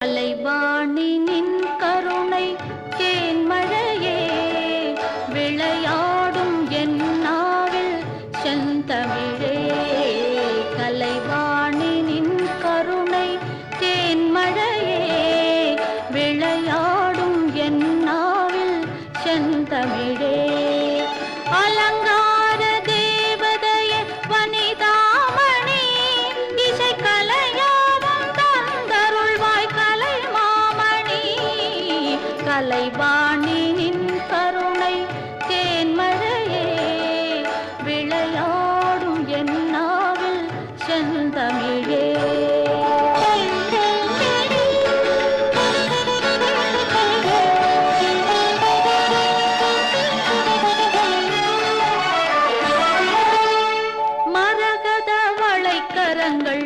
அலைவாணி நின் கருணை தேன்மழையே விளையாடும் என் நாவில் செந்தமிழே. கலைவாணி நின் கருணை தேன்மழையே விளையாடும் என் நாவில் செந்தமிழே. கலைவாணியின் கருணை தேன்மறையே விளையாடும் என் நாவில் செந்தமிழே. மரகத வளைக்கரங்கள்